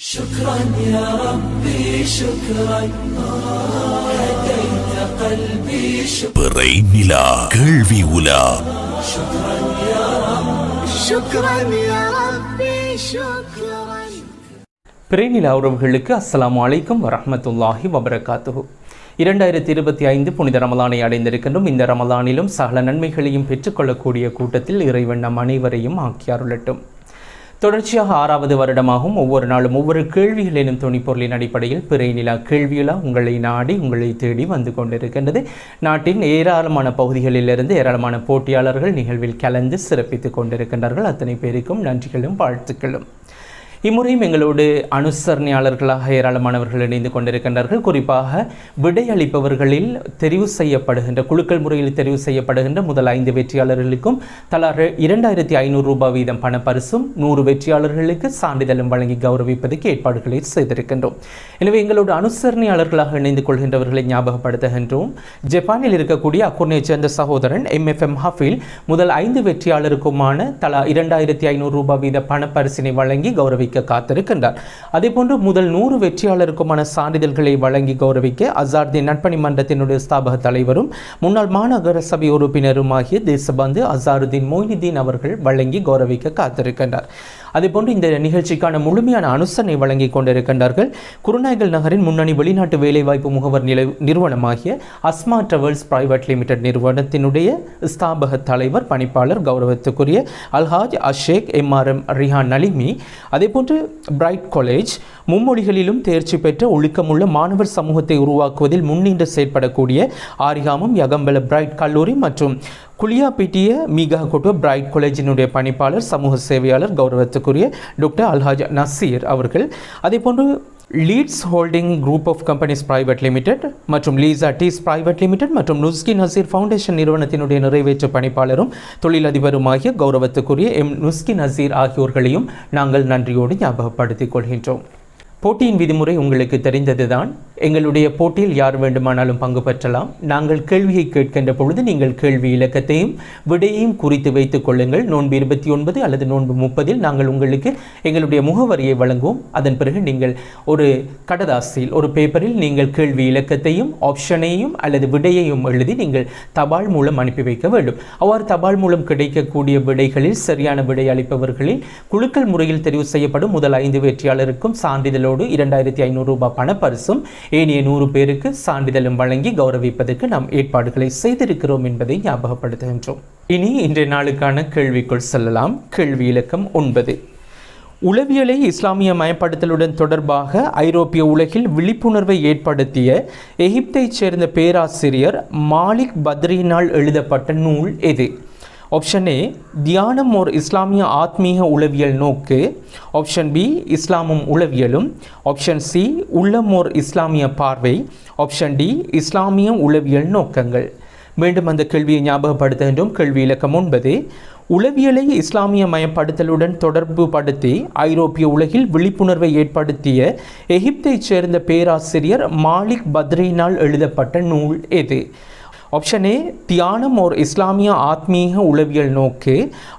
شكرا يا ربي شكرا هديت قلبي شكرا பிறை நிலா கேள்வி உலா شكرا يا رب شكرا يا ربي شكرا பிறைநிலா உறவுகளுக்கு அஸ்ஸலாமு அலைக்கும் வரஹ்மத்துல்லாஹி வபரகாத்துஹு இரண்டாயிரத்தி இருபத்தி ஐந்து புனித ரமலானை அடைந்திருக்கின்றோம் இந்த ரமலானிலும் சகல நன்மைகளையும் பெற்றுக்கொள்ளக்கூடிய கூட்டத்தில் இறைவன் நம் அனைவரையும் ஆக்கியாருளட்டும் தொடர்ச்சியாக ஆறாவது வருடமாகவும் ஒவ்வொரு நாளும் ஒவ்வொரு கேள்விகள் எனும் துணிப்பொருளின் அடிப்படையில் பிறை நிலா கேள்வியுலா உங்களை நாடி உங்களை தேடி வந்து கொண்டிருக்கின்றது. நாட்டின் ஏராளமான பகுதிகளிலிருந்து ஏராளமான போட்டியாளர்கள் நிகழ்வில் கலந்து சிறப்பித்துக் கொண்டிருக்கின்றார்கள். அத்தனை பேருக்கும் நன்றிகளும் வாழ்த்துக்களும். இம்முறையும் எங்களோடு அனுசரணையாளர்களாக ஏராளமானவர்கள் இணைந்து கொண்டிருக்கின்றார்கள். குறிப்பாக விடையளிப்பவர்களில் தெரிவு செய்யப்படுகின்ற குழுக்கள் முறையில் தெரிவு செய்யப்படுகின்ற முதல் ஐந்து வெற்றியாளர்களுக்கும் தலா இரண்டாயிரத்தி ஐநூறு ரூபாய் வீதம் பணப்பரிசும் நூறு வெற்றியாளர்களுக்கு சான்றிதழும் வழங்கி கௌரவிப்பதற்கு ஏற்பாடுகளை செய்திருக்கின்றோம். எனவே எங்களோடு அனுசரணையாளர்களாக இணைந்து கொள்கின்றவர்களை ஞாபகப்படுத்துகின்றோம். ஜப்பானில் இருக்கக்கூடிய அக்குர்னையைச் சேர்ந்த சகோதரன் எம்எஃப்எம் ஹஃபில் முதல் ஐந்து வெற்றியாளருக்குமான தலா இரண்டாயிரத்தி ஐநூறு ரூபாய் வீத பணப்பரிசினை வழங்கி கௌரவிக்க காத்திருக்கின்றார். அதேபோன்று முதல் நூறு வெற்றியாளருக்குமான சான்றிதழ்களை வழங்கி கௌரவிக்க அசார்தீன் நட்பணி மன்றத்தினுடைய ஸ்தாபக தலைவரும் முன்னாள் மாநகர சபை உறுப்பினருமாகிய தேசபந்து அசாருதீன் மொய்னுதீன் அவர்கள் வழங்கி கௌரவிக்க காத்திருக்கின்றார். அதேபோன்று இந்த நிகழ்ச்சிக்கான முழுமையான அனுசரணை வழங்கி கொண்டிருக்கின்றார்கள். குருநாயகல் நகரின் முன்னணி வெளிநாட்டு வேலைவாய்ப்பு முகவர் நிலை நிறுவனமாகிய அஸ்மா டிராவல்ஸ் பிரைவேட் லிமிடெட் நிறுவனத்தினுடைய ஸ்தாபக தலைவர் பணிப்பாளர் கௌரவத்துக்குரிய அல்ஹாஜ் அஷேக் எம்ஆர்எம் ரிஹான் நலிமி அதேபோன்று பிரைட் காலேஜ் மும்மொழிகளிலும் தேர்ச்சி பெற்ற ஒழுக்கமுள்ள மாணவர் சமூகத்தை உருவாக்குவதில் முன்னின்று செயற்படக்கூடிய ஆரிகாமம் யகம்பல பிரைட் கல்லூரி மற்றும் குளியாப்பிட்டிய மீகா கொட்டு பிரைட் காலேஜினுடைய பணிப்பாளர் சமூக சேவையாளர் கௌரவத்துக்குரிய டாக்டர் அல்ஹாஜ் நசீர் அவர்கள். அதேபோன்று Leeds holding group of companies private limited மற்றும் லீசா டீஸ் பிரைவேட் லிமிடெட் மற்றும் நுஸ்கி நசீர் ஃபவுண்டேஷன் நிறுவனத்தினுடைய நிறைவேற்று பணிப்பாளரும் தொழிலதிபருமாகிய கௌரவத்துக்குரிய எம் நுஸ்கி நசீர் ஆகியோர்களையும் நாங்கள் நன்றியோடு ஞாபகப்படுத்திக் கொள்கின்றோம். போட்டியின் விதிமுறை உங்களுக்கு தெரிந்ததுதான். எங்களுடைய போட்டியில் யார் வேண்டுமானாலும் பங்கு பெற்றலாம். நாங்கள் கேள்வியை கேட்கின்ற பொழுது நீங்கள் கேள்வி இலக்கத்தையும் விடையையும் குறித்து வைத்துக் கொள்ளுங்கள். நோன்பு இருபத்தி ஒன்பது அல்லது நோன்பு முப்பதில் நாங்கள் உங்களுக்கு எங்களுடைய முகவரியை வழங்குவோம். அதன் பிறகு நீங்கள் ஒரு கடதாசியில் ஒரு பேப்பரில் நீங்கள் கேள்வி இலக்கத்தையும் ஆப்ஷனையும் அல்லது விடையையும் எழுதி நீங்கள் தபால் மூலம் அனுப்பி வைக்க வேண்டும். அவ்வாறு தபால் மூலம் கிடைக்கக்கூடிய விடைகளில் சரியான விடை அளிப்பவர்களில் குழுக்கள் முறையில் தெரிவு செய்யப்படும். முதல் ஐந்து வெற்றியாளருக்கும் சான்றிதழோடு இரண்டாயிரத்தி ஐநூறு ரூபாய் பணப்பரிசும் ஏனைய நூறு பேருக்கு சான்றிதழும் வழங்கி கௌரவிப்பதற்கு நாம் ஏற்பாடுகளை செய்திருக்கிறோம் என்பதை ஞாபகப்படுத்துகின்றோம். இனி இன்றைய நாளுக்கான கேள்விக்குள் செல்லலாம். கேள்வி இலக்கம் ஒன்பது. உளவியலை இஸ்லாமிய மயப்படுத்தலுடன் தொடர்பாக ஐரோப்பிய உலகில் விழிப்புணர்வை ஏற்படுத்திய எகிப்தைச் சேர்ந்த பேராசிரியர் மாலிக் பத்ரியினால் எழுதப்பட்ட நூல் எது? ஆப்ஷன் ஏ தியானம் ஓர் இஸ்லாமிய ஆத்மீக உளவியல் நோக்கு. ஆப்ஷன் பி இஸ்லாமும் உளவியலும். ஆப்ஷன் சி உள்ளம் ஓர் இஸ்லாமிய பார்வை. ஆப்ஷன் டி இஸ்லாமிய உளவியல் நோக்கங்கள். மீண்டும் அந்த கேள்வியை ஞாபகப்படுத்துகின்றோம் கேள்வி இலக்கம் ஒன்பது. உளவியலை இஸ்லாமிய மயப்படுத்தலுடன் தொடர்பு படுத்தி ஐரோப்பிய உலகில் விழிப்புணர்வை ஏற்படுத்திய எகிப்தைச் சேர்ந்த பேராசிரியர் மாலிக் பத்ரியினால் எழுதப்பட்ட நூல் எது? ஆப்ஷன் ஏ தியானம் ஓர் இஸ்லாமிய ஆத்மீக உளவியல் நோக்கு.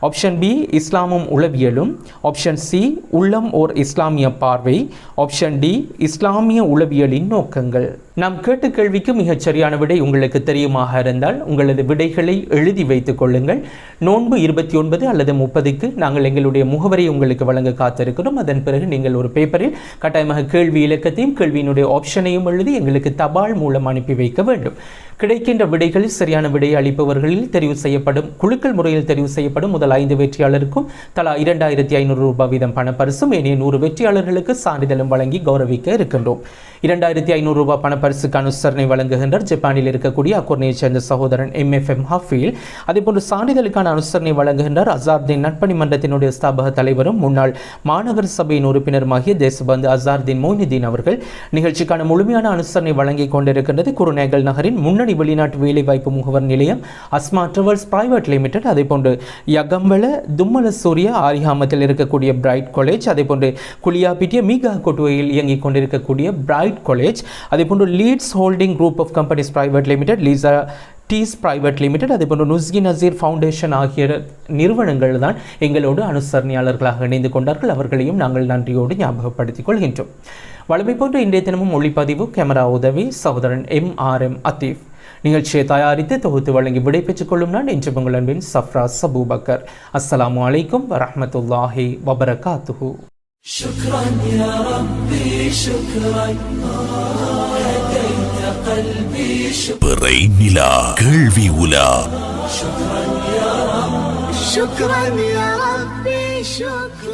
ஆப்ஷன் பி இஸ்லாமும் உளவியலும். ஆப்ஷன் சி உள்ளம் ஓர் இஸ்லாமிய பார்வை. ஆப்ஷன் டி இஸ்லாமிய உளவியலின் நோக்கங்கள். நாம் கேட்டு கேள்விக்கு மிகச் சரியான விடை உங்களுக்கு தெரியுமாக இருந்தால் உங்களது விடைகளை எழுதி வைத்துக் கொள்ளுங்கள். நோன்பு இருபத்தி ஒன்பது அல்லது முப்பதுக்கு நாங்கள் எங்களுடைய முகவரியை உங்களுக்கு வழங்க காத்திருக்கிறோம். அதன் பிறகு நீங்கள் ஒரு பேப்பரில் கட்டாயமாக கேள்வி இலக்கத்தையும் கேள்வியினுடைய ஆப்ஷனையும் எழுதி எங்களுக்கு தபால் மூலம் அனுப்பி வைக்க வேண்டும். கிடைக்கின்ற விடைகளில் சரியான விடை அளிப்பவர்களில் தெரிவு செய்யப்படும் குழுக்கள் முறையில் தெரிவு செய்யப்படும் முதல் ஐந்து வெற்றியாளருக்கும் தலா இரண்டாயிரத்தி ஐநூறு ரூபாய் வீதம் பணப்பரிசும் ஏனைய நூறு வெற்றியாளர்களுக்கு சான்றிதழும் வழங்கி கௌரவிக்க இருக்கின்றோம். இரண்டாயிரத்தி ஐநூறு ரூபாய் பணப்பரிசுக்கு அனுசரணை வழங்குகின்றார் ஜப்பானில் இருக்கக்கூடிய அக்குர்னையைச் சேர்ந்த சகோதரன் எம் எஃப் எம் ஹஃபீல் அதேபோன்று சான்றிதழுக்கான அனுசரணை வழங்குகின்றார் அசார்தீன் நட்பணி மன்றத்தினுடைய ஸ்தாபக தலைவரும் முன்னாள் மாநகர சபையின் உறுப்பினருமாகிய தேசபந்து அசார்தீன் மொய்னுதீன் அவர்கள் நிகழ்ச்சிக்கான முழுமையான அனுசரணை வழங்கி கொண்டிருக்கின்றது. குருநேகல் நகரின் முன்னணி வெளிநாட்டு வேலைவாய்ப்பு முகவர் நிலையம் அஸ்மா டிராவல்ஸ் பிரைவேட் லிமிடெட் அதேபோன்று யகம்பல தும்மல சூரிய ஆரிஹாமத்தில் இருக்கக்கூடிய பிரைட் காலேஜ். அதேபோன்று குளியாப்பிட்டிய மீகா கொட்டுவையில் இயங்கிக் கொண்டிருக்கக்கூடிய பிரைட் காலேஜ் அதேபோன்று Leeds holding group of companies private limited Lisa tease private limited அதேபோன்று நுஸ்கி நசீர் ஃபவுண்டேஷன் ஆகிய நிறுவனங்கள் தான் எங்களோடு அனுசரணையாளர்களாக இணைந்து கொண்டார்கள் அவர்களையும் நாங்கள் நன்றியோடு ஞாபகப்படுத்திக் கொள்கின்றோம் வழமை போன்று இன்றைய தினமும் ஒளிப்பதிவு கேமரா உதவி சகோதரன் எம் ஆர் எம் அத்தீப் நிகழ்ச்சியை தயாரித்து தொகுத்து வழங்கி விடைபெற்றுக் கொள்ளும் நான் இன்று உங்கள் அன்பின் சஃப்ரா சபூபக்கர் அஸ்ஸலாமு அலைக்கும் வரஹ்மத்துல்லாஹி வபரகாத்துஹு شكرا يا ربي شكرا هديت قلبي شكرا பிறை நிலா கேள்வி உலா شكرا يا ربي شكرا